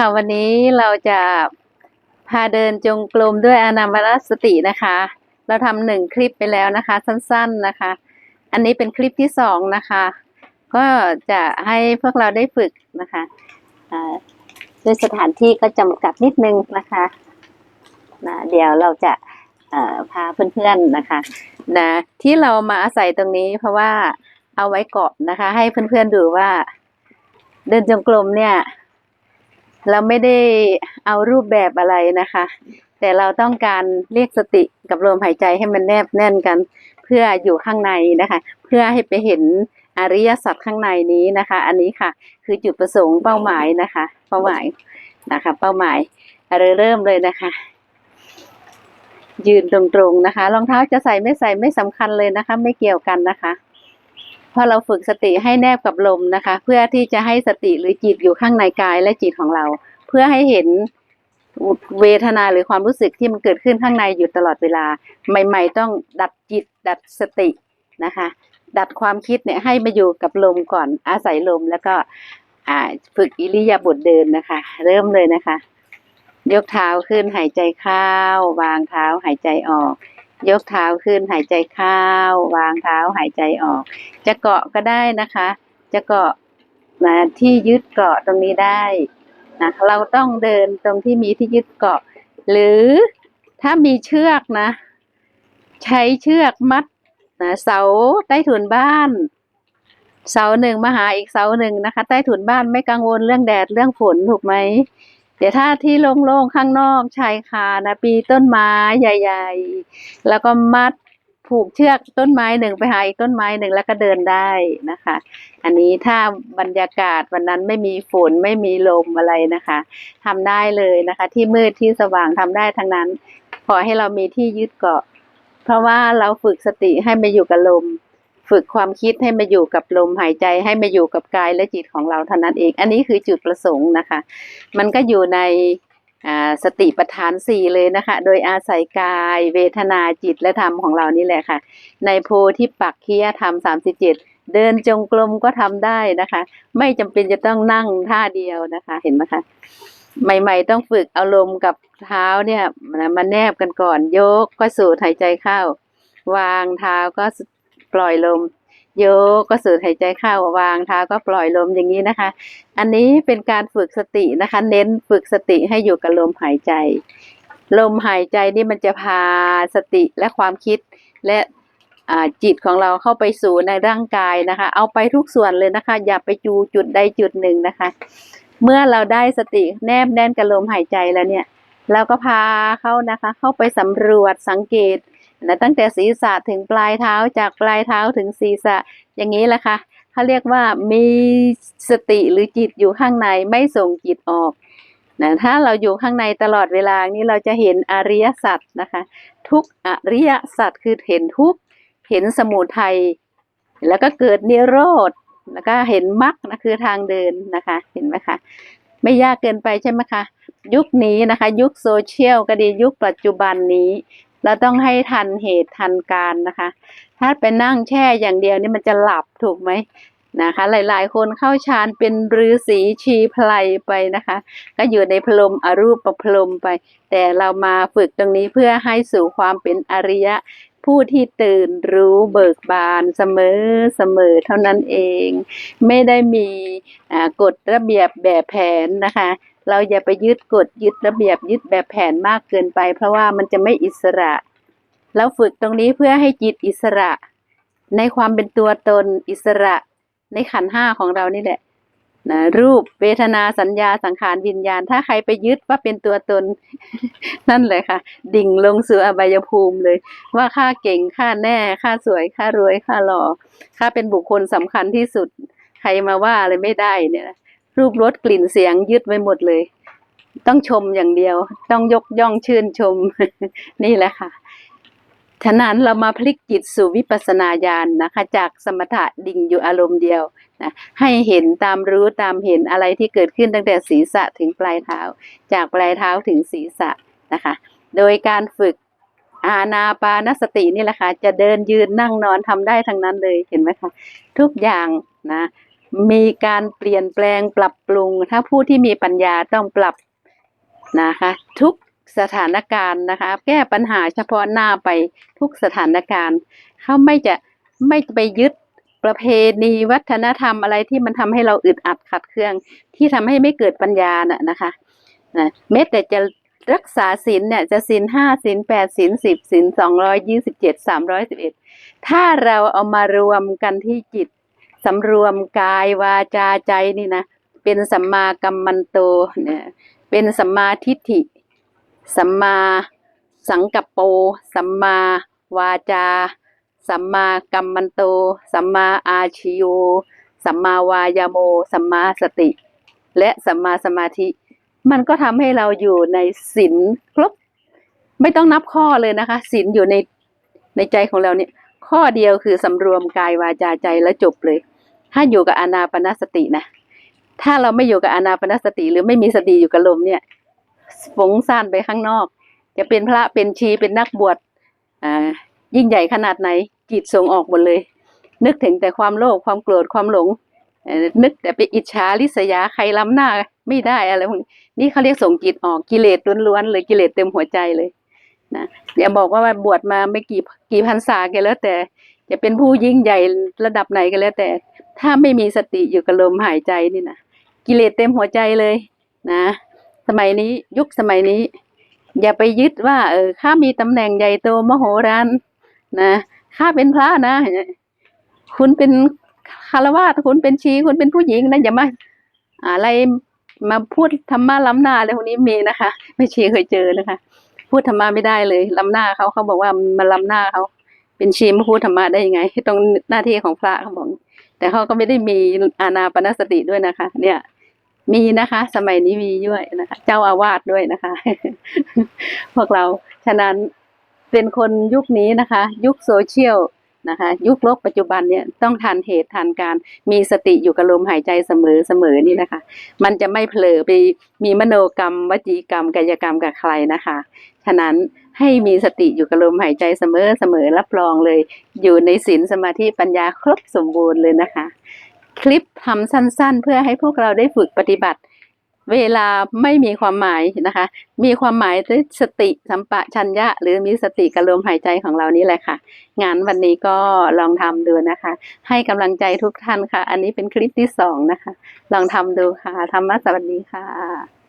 ค่ะ วันนี้เราจะพาเดินจงกรมด้วยอนามาสสตินะคะ เราทำหนึ่งคลิปไปแล้วนะคะ สั้นๆนะคะ อันนี้เป็นคลิปที่สองนะคะ ก็จะให้พวกเราได้ฝึกนะคะด้วยสถานที่ก็จำกัดนิดนึงนะคะนะเดี๋ยวเราจะพาเพื่อนๆนะคะนะที่เรามาอาศัยตรงนี้เพราะว่าเอาไว้เกาะนะคะ ให้เพื่อนๆดูว่า เดินจงกรมเนี่ย เราไม่ได้เอารูปแบบอะไรนะคะ แต่เราต้องการเรียกสติกับลมหายใจให้มันแนบแน่นกัน เพื่ออยู่ข้างในนะคะ เพื่อให้ไปเห็นอริยสัจข้างในนี้นะคะ อันนี้ค่ะ คือจุดประสงค์เป้าหมายนะคะ เป้าหมายนะคะ เป้าหมายเราเริ่มเลยนะคะ ยืนตรงๆนะคะ รองเท้าจะใส่ไม่ใส่ไม่สำคัญเลยนะคะ ไม่เกี่ยวกันนะคะ พราะเราฝึกสติให้แนบกับลมนะคะ เพื่อที่จะให้สติหรือจิตอยู่ข้างในกายและจิตของเรา เพื่อให้เห็นเวทนาหรือความรู้สึกที่มันเกิดขึ้นข้างในอยู่ตลอดเวลา ใหม่ ๆ ต้องดัดจิต ดัดสตินะคะ ดัดความคิดเนี่ยให้มาอยู่กับลมก่อนอาศัยลมแล้วก็ฝึกอิริยาบถเดินนะคะ เริ่มเลยนะคะ ยกเท้าขึ้นหายใจเข้าวางเท้าหายใจออก ยกเท้าขึ้นหายใจเข้าวางเท้าหายใจออก จะเกาะก็ได้นะคะ จะเกาะนะที่ยึดเกาะตรงนี้ได้นะเราต้องเดินตรงที่มีที่ยึดเกาะ หรือถ้ามีเชือกนะ ใช้เชือกมัดนะเสาใต้ถุนบ้าน เสาหนึ่งมาหาอีกเสาหนึ่งนะคะ ใต้ถุนบ้านไม่กังวลเรื่องแดดเรื่องฝนถูกไหม เดี๋ยวถ้าที่โล่งๆข้างนอกชายคานะปีต้นไม้ใหญ่ ๆ แล้วก็มัดผูกเชือกต้นไม้หนึ่งไปหาอีกต้นไม้หนึ่งแล้วก็เดินได้นะคะ อันนี้ถ้าบรรยากาศวันนั้นไม่มีฝนไม่มีลมอะไรนะคะทำได้เลยนะคะ ที่มืดที่สว่างทำได้ทั้งนั้น ขอให้เรามีที่ยึดเกาะ เพราะว่าเราฝึกสติให้มาอยู่กับลม ฝึกความคิดให้มาอยู่กับลมหายใจ ให้มาอยู่กับกายและจิตของเราเท่านั้นเอง อันนี้คือจุดประสงค์นะคะ มันก็อยู่ในสติปัฏฐานสี่เลยนะคะ โดยอาศัยกาย เวทนาจิตและธรรมของเรานี่แหละค่ะ ในโพธิปักคียธรรมสามสิบเจ็ดเดินจงกรมก็ทำได้นะคะ ไม่จำเป็นจะต้องนั่งท่าเดียวนะคะ เห็นไหมคะใหม่ ๆ ต้องฝึกอารมณ์กับเท้าเนี่ยมาแนบกันก่อนยกก็สูดหายใจเข้า วางเท้าก็ ปล่อยลม โยกก็สูดหายใจเข้าวางเท้าก็ปล่อยลมอย่างนี้นะคะ อันนี้เป็นการฝึกสตินะคะ เน้นฝึกสติให้อยู่กับลมหายใจ ลมหายใจนี่มันจะพาสติและความคิดและจิตของเราเข้าไปสู่ในร่างกายนะคะ เอาไปทุกส่วนเลยนะคะ อย่าไปจูจุดใดจุดหนึ่งนะคะ เมื่อเราได้สติแนบแน่นกับลมหายใจแล้วเนี่ย เราก็พาเขานะคะ เข้าไปสำรวจสังเกต นะตั้งแต่ศีรษะถึงปลายเท้าจากปลายเท้าถึงศีรษะอย่างนี้แหละค่ะเขาเรียกว่ามีสติหรือจิตอยู่ข้างในไม่ส่งจิตออกนะถ้าเราอยู่ข้างในตลอดเวลานี้เราจะเห็นอริยสัจนะคะ ทุกอริยสัจคือเห็นทุกเห็นสมุทัยแล้วก็เกิดนิโรธแล้วก็เห็นมรรคนะคือทางเดินนะคะเห็นไหมคะไม่ยากเกินไปใช่ไหมคะ ยุคนี้นะคะ ยุคโซเชียลก็ดียุคปัจจุบันนี้ เราต้องให้ทันเหตุทันการนะคะ ถ้าไปนั่งแช่อย่างเดียวนี่มันจะหลับถูกไหมนะคะ หลายๆ คนเข้าฌานเป็นฤาษีชีพลไปนะคะ ก็อยู่ในพรมอรูปประพรมไป แต่เรามาฝึกตรงนี้เพื่อให้สู่ความเป็นอริยะ ผู้ที่ตื่นรู้เบิกบานเสมอเสมอเท่านั้นเอง ไม่ได้มีกฎระเบียบแบบแผนนะคะ เราอย่าไปยึดกฎยึดระเบียบยึดแบบแผนมากเกินไป เพราะว่ามันจะไม่อิสระ เราฝึกตรงนี้เพื่อให้จิตอิสระ ในความเป็นตัวตนอิสระ ในขันห้าของเรานี่แหละนะรูปเวทนาสัญญาสังขารวิญญาณ ถ้าใครไปยึดว่าเป็นตัวตน นั่นเลยค่ะ ดิ่งลงสู่อบายภูมิเลย ว่าข้าเก่งข้าแน่ข้าสวยข้ารวยข้าหล่อข้าเป็นบุคคลสำคัญที่สุด ใครมาว่าอะไรไม่ได้เนี่ย รูปรสกลิ่นเสียงยึดไว้หมดเลย ต้องชมอย่างเดียว ต้องยกย่องชื่นชม นี่แหละค่ะ ฉะนั้นเรามาพลิกจิตสู่วิปัสสนาญาณนะคะ จากสมถะดิ่งอยู่อารมณ์เดียวนะให้เห็นตามรู้ตามเห็นอะไรที่เกิดขึ้นตั้งแต่ศีรษะถึงปลายเท้า จากปลายเท้าถึงศีรษะนะคะ โดยการฝึกอาณาปานสตินี่แหละค่ะ จะเดินยืนนั่งนอนทำได้ทั้งนั้นเลยเห็นไหมคะ ทุกอย่างนะ มีการเปลี่ยนแปลงปรับปรุง ถ้าผู้ที่มีปัญญาต้องปรับนะคะ ทุกสถานการณ์นะคะ แก้ปัญหาเฉพาะหน้าไปทุกสถานการณ์เขาไม่จะไม่ไปยึดประเพณีวัฒนธรรมอะไรที่มันทำให้เราอึดอัดขัดเคือง ที่ทำให้ไม่เกิดปัญญาน่ะนะคะนะแม้แต่จะรักษาศีลเนี่ยจะศีลห้าศีลแปดศีลสิบศีลสองร้อยยี่สิบเจ็ดสามร้อยสิบเอ็ดถ้าเราเอามารวมกันที่จิต สำรวมกายวาจาใจนี่นะ เป็นสัมมากัมมันโตเนี่ยเป็นสัมมาทิฏฐิ สัมมาสังกัปโป สัมมาวาจา สัมมากัมมันโต สัมมาอาชิโย สัมมาวายโม สัมมาสติ และสัมมาสมาธิ มันก็ทำให้เราอยู่ในศีลครบ ไม่ต้องนับข้อเลยนะคะศีลอยู่ในในใจของเราเนี่ย ข้อเดียวคือสำรวมกายวาจาใจแล้วจบเลย ถ้าอยู่กับอานาปนสตินะ ถ้าเราไม่อยู่กับอานาปนสติ หรือไม่มีสติอยู่กับลมเนี่ยฝงซ่านไปข้างนอก จะเป็นพระเป็นชีเป็นนักบวชอ่ายิ่งใหญ่ขนาดไหนจิตส่งออกหมดเลย นึกถึงแต่ความโลภความโกรธความหลงนึกแต่ไปอิจฉาริษยาใครล้ำหน้าไม่ได้อะไรพวกนี้นี่เขาเรียกส่งจิตออกกิเลสล้วนๆเลยกิเลสเต็มหัวใจเลยนะอย่าบอกว่าบวชมาไม่กี่กี่พรรษาแกแล้วแต่จะเป็นผู้ยิ่งใหญ่ระดับไหนก็แล้วแต่ ถ้าไม่มีสติอยู่กับลมหายใจนี่นะกิเลสเต็มหัวใจเลยนะ สมัยนี้ยุคสมัยนี้ อย่าไปยึดว่าเออข้ามีตำแหน่งใหญ่โตมโหฬารนะข้าเป็นพระนะ คุณเป็นคารวาสถ์คุณเป็นชีคุณเป็นผู้หญิงนะอย่ามาอะไรมาพูดธรรมะล้ำหน้าอะไรพวกนี้มีนะคะ ไม่ชีเคยเจอนะคะ พูดธรรมะไม่ได้เลยล้ำหน้าเขาเขาบอกว่ามันล้ำหน้าเขาเป็นชีมาพูดธรรมะได้ยังไงตรงหน้าที่ของพระเขาบอก แต่เขาก็ไม่ได้มีอานาปนสติด้วยนะคะ เนี่ยมีนะคะ สมัยนี้มีด้วยนะคะ เจ้าอาวาสด้วยนะคะ พวกเรา ฉะนั้นเป็นคนยุคนี้นะคะ ยุคโซเชียล นะคะยุคโลกปัจจุบันเนี่ยต้องทันเหตุทันการมีสติอยู่กับลมหายใจเสมอเสมอนี่นะคะ มันจะไม่เผลอไปมีมโนกรรม วจีกรรมกายกรรมกับใครนะคะ ฉะนั้นให้มีสติอยู่กับลมหายใจเสมอเสมอรับรองเลย อยู่ในศีลสมาธิปัญญาครบสมบูรณ์เลยนะคะ คลิปทำสั้นๆ เพื่อให้พวกเราได้ฝึกปฏิบัติ เวลาไม่มีความหมายนะคะ มีความหมายด้วยสติสัมปะชัญญะ หรือมีสติกับลมหายใจของเรานี่แหละค่ะ งานวันนี้ก็ลองทำดูนะคะ ให้กำลังใจทุกท่านค่ะ อันนี้เป็นคลิปที่สองนะคะ ลองทำดูค่ะธรรมะสวัสดีค่ะ